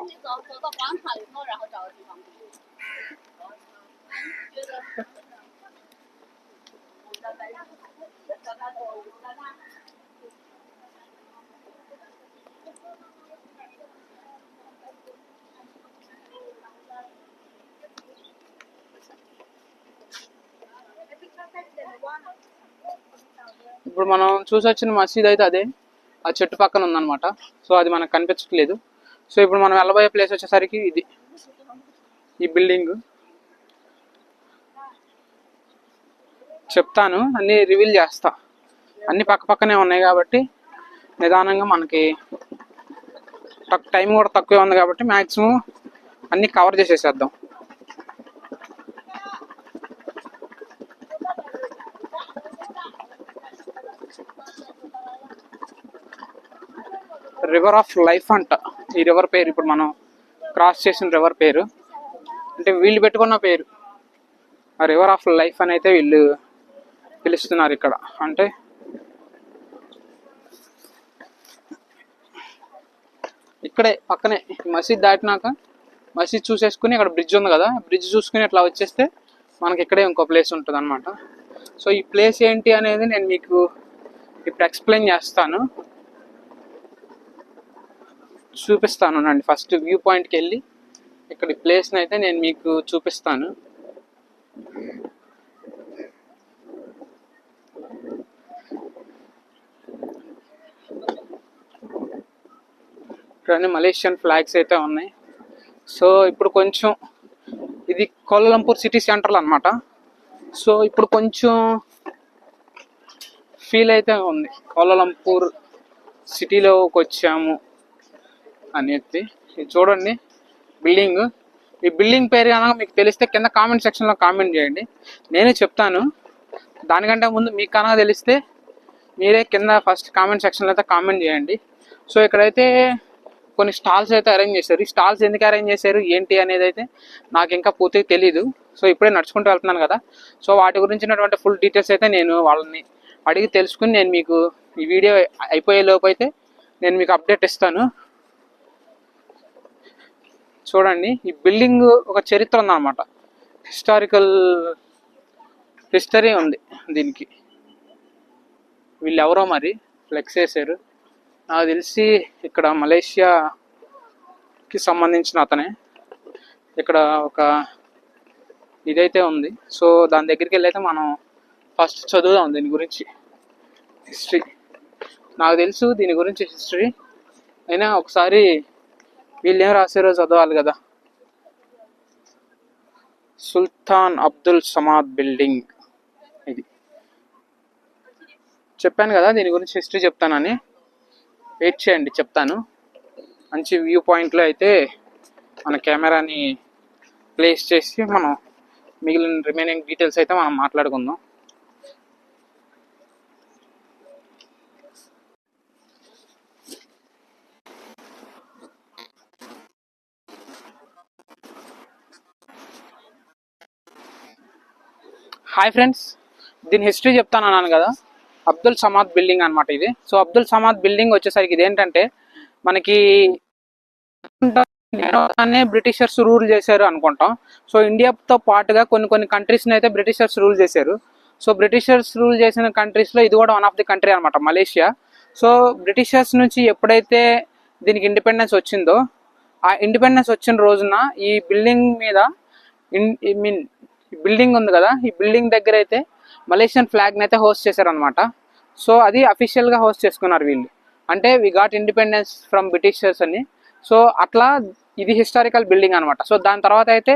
你走走到广场以后，然后找个地方住。觉得。 ఇప్పుడు మనం చూసి వచ్చిన మసీద్ అయితే అదే ఆ చెట్టు పక్కన ఉందన్నమాట సో అది మనకు కనిపించట్లేదు సో ఇప్పుడు మనం వెళ్ళబోయే ప్లేస్ వచ్చేసరికి ఇది. ఈ బిల్డింగ్. చెప్తాను అన్ని రివీల్ చేస్తా. అన్ని పక్క పక్కనే ఉన్నాయి కాబట్టి నిదానంగా మనకి తక్కువ టైం కూడా తక్కువే ఉంది కాబట్టి మ్యాక్సిమం అన్ని కవర్ చేసేసేద్దాం. రివర్ ఆఫ్ లైఫ్ అంట. ఈ రివర్ పేరు ఇప్పుడు మనం క్రాస్ చేసిన రివర్ పేరు. అంటే వీళ్ళు పెట్టుకున్న పేరు. ఆ రివర్ ఆఫ్ లైఫ్ అని అయితే వీళ్ళు పిలుస్తున్నారు ఇక్కడ. అంటే ఇక్కడే పక్కనే మసీద్ దాటినాక మసీద్ చూసేసుకుని ఇక్కడ బ్రిడ్జ్ ఉంది కదా బ్రిడ్జ్ చూసుకుని ఇట్లా వచ్చేస్తే మనకి ఇక్కడే ఇంకో ప్లేస్ ఉంటుంది అనమాట సో ఈ ప్లేస్ ఏంటి అనేది నేను మీకు ఇప్పుడు ఎక్స్ప్లెయిన్ చేస్తాను. చూపిస్తాను అండి ఫస్ట్ వ్యూ పాయింట్కి వెళ్ళి ఇక్కడ ప్లేస్ని అయితే నేను మీకు చూపిస్తాను. ఇక్కడ మలేషియన్ ఫ్లాగ్స్ అయితే ఉన్నాయి. సో ఇప్పుడు కొంచెం ఇది కోలంపూర్ సిటీ సెంటర్లో అనమాట సో ఇప్పుడు కొంచెం ఫీల్ అయితే ఉంది. కోలాలంపూర్ సిటీలోకి వచ్చాము అనేది ఇది చూడండి. బిల్డింగ్. ఈ బిల్డింగ్ పేరు కనుక మీకు తెలిస్తే కింద కామెంట్ సెక్షన్లో కామెంట్ చేయండి. నేనే చెప్తాను. దానికంటే ముందు మీకు కనుక తెలిస్తే మీరే కింద ఫస్ట్ కామెంట్ సెక్షన్లో అయితే కామెంట్ చేయండి. సో ఇక్కడైతే కొన్ని స్టాల్స్ అయితే అరేంజ్ చేశారు. ఈ స్టాల్స్ ఎందుకు అరేంజ్ చేశారు? ఏంటి అనేది అయితే నాకు ఇంకా పూర్తిగా తెలియదు సో ఇప్పుడే నడుచుకుంటూ వెళ్తున్నాను కదా. సో వాటి గురించినటువంటి ఫుల్ డీటెయిల్స్ అయితే నేను వాళ్ళని అడిగి తెలుసుకుని నేను మీకు ఈ వీడియో అయిపోయే లోపు అయితే నేను మీకు అప్డేట్ ఇస్తాను. చూడండి ఈ బిల్డింగ్ ఒక చరిత్ర ఉందన్నమాట. హిస్టారికల్ హిస్టరీ ఉంది దీనికి. వీళ్ళు ఎవరో మరి? ఫ్లెక్స్ వేసారు నాకు తెలిసి ఇక్కడ మలేషియాకి సంబంధించిన అతనే. ఇక్కడ ఒక ఇదైతే ఉంది. సో దాని దగ్గరికి వెళ్ళి అయితే మనం ఫస్ట్ చదువుదాం దీని గురించి. హిస్టరీ. నాకు తెలుసు దీని గురించి హిస్టరీ. అయినా ఒకసారి వీళ్ళు ఏం రాశారో చదవాలి కదా? సుల్తాన్ అబ్దుల్ సమాద్ బిల్డింగ్ ఇది. చెప్పాను కదా దీని గురించి హిస్టరీ చెప్తానని. వెయిట్ చేయండి చెప్తాను. మంచి వ్యూ పాయింట్లో అయితే మన కెమెరాని ప్లేస్ చేసి మనం మిగిలిన రిమైనింగ్ డీటెయిల్స్ అయితే మనం మాట్లాడుకుందాం. హాయ్ ఫ్రెండ్స్ దీని హిస్టరీ చెప్తాను అన్నాను కదా. అబ్దుల్ సమాద్ బిల్డింగ్ అన్నమాట ఇది. సో అబ్దుల్ సమాద్ బిల్డింగ్ వచ్చేసరికి ఇది ఏంటంటే మనకి బ్రిటిషర్స్ రూల్ చేశారు అనుకుంటాం. సో ఇండియాతో పాటుగా కొన్ని కొన్ని కంట్రీస్ని అయితే బ్రిటిషర్స్ రూల్ చేశారు. సో బ్రిటిషర్స్ రూల్ చేసిన కంట్రీస్లో ఇది కూడా వన్ ఆఫ్ ది కంట్రీ అనమాట మలేషియా. సో బ్రిటిషర్స్ నుంచి ఎప్పుడైతే దీనికి ఇండిపెండెన్స్ వచ్చిందో ఆ ఇండిపెండెన్స్ వచ్చిన రోజున ఈ బిల్డింగ్ మీద ఐ మీన్ బిల్డింగ్ ఉంది కదా ఈ బిల్డింగ్ దగ్గర అయితే మలేషియన్ ఫ్లాగ్ని అయితే హోస్ట్ చేశారనమాట సో అది అఫీషియల్గా హోస్ట్ చేసుకున్నారు వీళ్ళు. అంటే we got independence from Britishers అని. సో అట్లా ఇది హిస్టారికల్ బిల్డింగ్ అనమాట సో దాని తర్వాత అయితే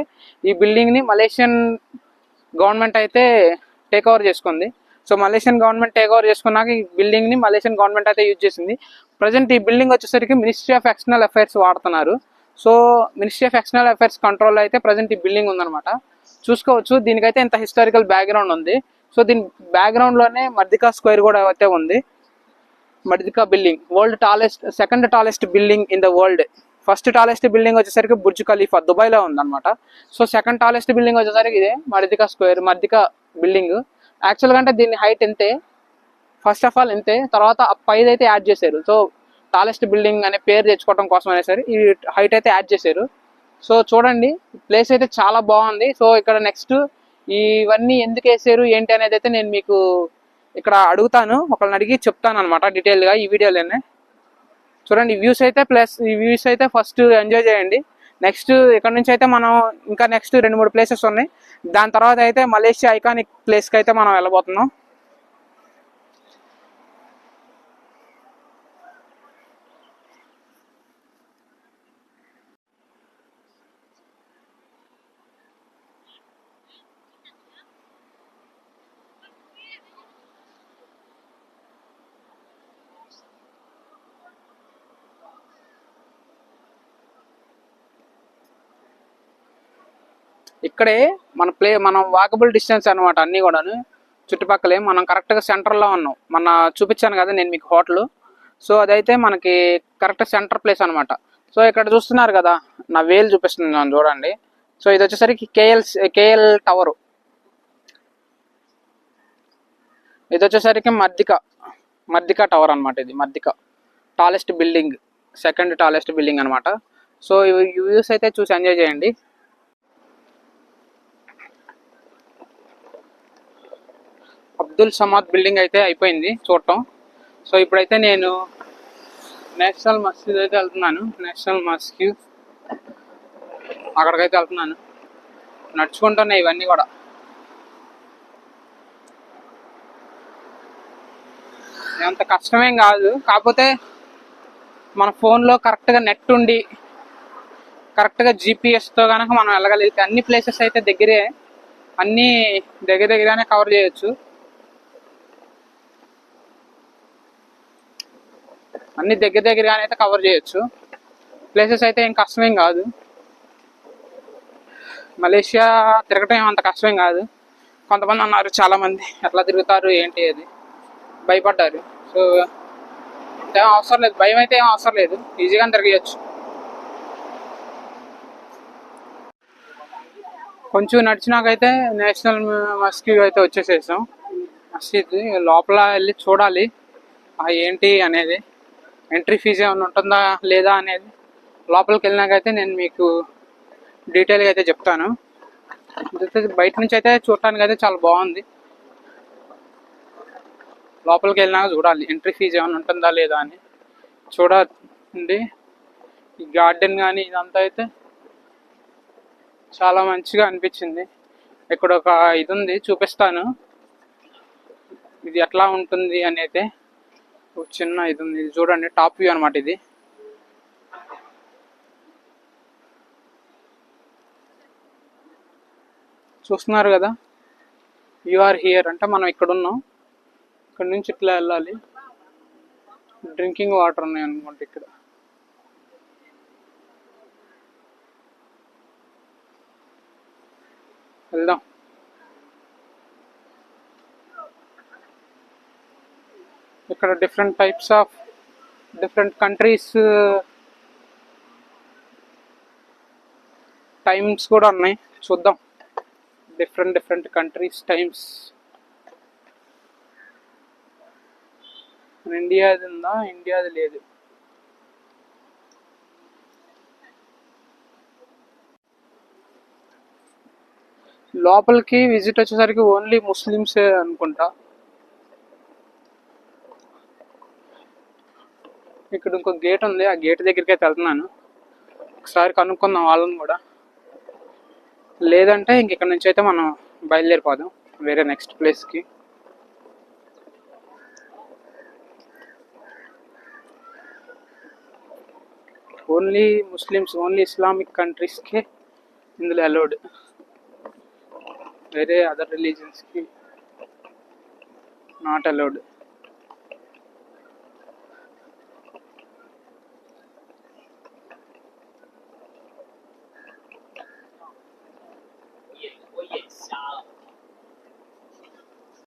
ఈ బిల్డింగ్ని మలేషియన్ గవర్నమెంట్ అయితే టేక్ ఓవర్ చేసుకుంది. So Malaysian government take over చేసుకున్నాక ఈ బిల్డింగ్ని మలేషియన్ గవర్నమెంట్ అయితే యూజ్ చేసింది. ప్రజెంట్ ఈ బిల్డింగ్ వచ్చేసరికి మినిస్ట్రీ ఆఫ్ ఎక్స్టర్నల్ అఫైర్స్ వాడుతున్నారు. So ministry of external affairs control అయితే ప్రజెంట్ ఈ బిల్డింగ్ ఉందన్నమాట. చూసుకోవచ్చు దీనికైతే ఇంత హిస్టారికల్ బ్యాక్గ్రౌండ్ ఉంది. సో దీని బ్యాక్గ్రౌండ్లోనే మర్దికా స్క్వేర్ కూడా అయితే ఉంది. Merdeka building world tallest second tallest building in the world first tallest building వచ్చేసరికి బుర్జ్ ఖలీఫా దుబాయ్లో ఉందన్నమాట. సో సెకండ్ టాలెస్ట్ బిల్డింగ్ వచ్చేసరికి ఇదే మర్దికా స్క్వేర్ మర్దికా బిల్డింగ్ యాక్చువల్గా అంటే దీని హైట్ ఎంతే? ఫస్ట్ ఆఫ్ ఆల్ ఎంతే? తర్వాత ఆ పైది అయితే యాడ్ చేశారు. సో టాలెస్ట్ బిల్డింగ్ అనే పేరు తెచ్చుకోవడం కోసం అయినా సరే ఈ హైట్ అయితే యాడ్ చేశారు. సో చూడండి ప్లేస్ అయితే చాలా బాగుంది. సో ఇక్కడ నెక్స్ట్ ఇవన్నీ ఎందుకు వేసారు ఏంటి అనేది అయితే నేను మీకు ఇక్కడ అడుగుతాను. ఒకళ్ళని అడిగి చెప్తాను అనమాట డీటెయిల్గా ఈ వీడియోలోనే చూడండి వ్యూస్ అయితే ప్లస్ ఈ వ్యూస్ అయితే ఫస్ట్ ఎంజాయ్ చేయండి. నెక్స్ట్ ఇక్కడ నుంచి అయితే మనం ఇంకా నెక్స్ట్ రెండు మూడు ప్లేసెస్ ఉన్నాయి. దాని తర్వాత అయితే మలేషియా ఐకానిక్ ప్లేస్కి అయితే మనం వెళ్ళబోతున్నాం. ఇక్కడే మన ప్లే మనం వాకబుల్ డిస్టెన్స్ అనమాట అన్నీ కూడాను. చుట్టుపక్కలే మనం కరెక్ట్గా సెంటర్లో ఉన్నాం. మన చూపించాను కదా నేను మీకు హోటల్ సో అదైతే మనకి కరెక్ట్ సెంటర్ ప్లేస్ అనమాట సో ఇక్కడ చూస్తున్నారు కదా నా వేలు చూపిస్తున్నాను చూడండి. సో ఇది వచ్చేసరికి కేఎల్ కేఎల్ టవర్ ఇది వచ్చేసరికి మర్దిక మర్దిక టవర్ అనమాట ఇది Merdeka. Tallest building second tallest building అనమాట సో వ్యూస్ అయితే చూసి ఎంజాయ్ చేయండి. అబ్దుల్ సమాద్ బిల్డింగ్ అయితే అయిపోయింది చూడటం. సో ఇప్పుడైతే నేను నేషనల్ మస్జిద్ అయితే వెళ్తున్నాను. నేషనల్ మస్జిద్ అక్కడికైతే వెళ్తున్నాను. నడుచుకుంటున్నాయి ఇవన్నీ కూడా. అంత కష్టమేం కాదు. కాకపోతే మన ఫోన్లో కరెక్ట్గా నెట్ ఉండి కరెక్ట్గా జీపీఎస్తో కనుక మనం వెళ్ళగలిగితే అన్ని ప్లేసెస్ అయితే దగ్గరే. అన్నీ దగ్గర దగ్గరనే కవర్ చేయొచ్చు. అన్ని దగ్గర దగ్గరగానే అయితే కవర్ చేయొచ్చు. ప్లేసెస్ అయితే ఏం కష్టమేం కాదు. మలేషియా తిరగటం అంత కష్టమేం కాదు. కొంతమంది అన్నారు చాలా మంది ఎట్లా తిరుగుతారు ఏంటి అది భయపడ్డారు. సో ఏం అవసరం లేదు. భయం అయితే ఏం అవసరం లేదు. ఈజీగా తిరగచ్చు కొంచెం నడిచినాకైతే నేషనల్ మస్కివ్ అయితే వచ్చేసేసాం. మసీద్ లోపల వెళ్ళి చూడాలి. ఆ ఏంటి అనేది. ఎంట్రీ ఫీజు ఏమైనా ఉంటుందా లేదా అనేది లోపలికి వెళ్ళినాకైతే నేను మీకు డీటెయిల్గా అయితే చెప్తాను. బయట నుంచి అయితే చూడటానికి అయితే చాలా బాగుంది. లోపలికి వెళ్ళినాక చూడాలి ఎంట్రీ ఫీజు ఏమైనా ఉంటుందా లేదా అని. చూడండి. ఈ గార్డెన్ కానీ ఇదంతా అయితే చాలా మంచిగా అనిపించింది. ఇక్కడ ఒక ఇది ఉంది చూపిస్తాను. ఇది ఎట్లా ఉంటుంది అనేది. ఒక చిన్న ఇది ఉంది ఇది చూడండి టాప్ వ్యూ అనమాట ఇది. చూస్తున్నారు కదా? యు ఆర్ హియర్ అంటే మనం ఇక్కడ ఉన్నాం ఇక్కడ నుంచి ఇట్లా వెళ్ళాలి. డ్రింకింగ్ వాటర్ ఉన్నాయి అనుకుంటా ఇక్కడ. వెళ్దాం. ఇక్కడ different types of different countries times కూడా ఉన్నాయి. చూద్దాం. డిఫరెంట్ డిఫరెంట్ కంట్రీస్ టైమ్స్ ఇండియాది ఉందా? ఇండియాది లేదు. లోపలికి విజిట్ వచ్చేసరికి ఓన్లీ ముస్లిమ్స్ అనుకుంటా. ఇక్కడ ఇంకో గేట్ ఉంది. ఆ గేట్ దగ్గరికి అయితే వెళ్తున్నాను. ఒకసారి కనుక్కుందాం వాళ్ళని కూడా. లేదంటే ఇంక ఇక్కడ నుంచి అయితే మనం బయలుదేరిపోదాం వేరే నెక్స్ట్ ప్లేస్కి ఓన్లీ ముస్లిమ్స్ ఓన్లీ ఇస్లామిక్ కంట్రీస్కే ఇందులో అలౌడ్ వేరే అదర్ రిలీజన్స్కి నాట్ అలౌడ్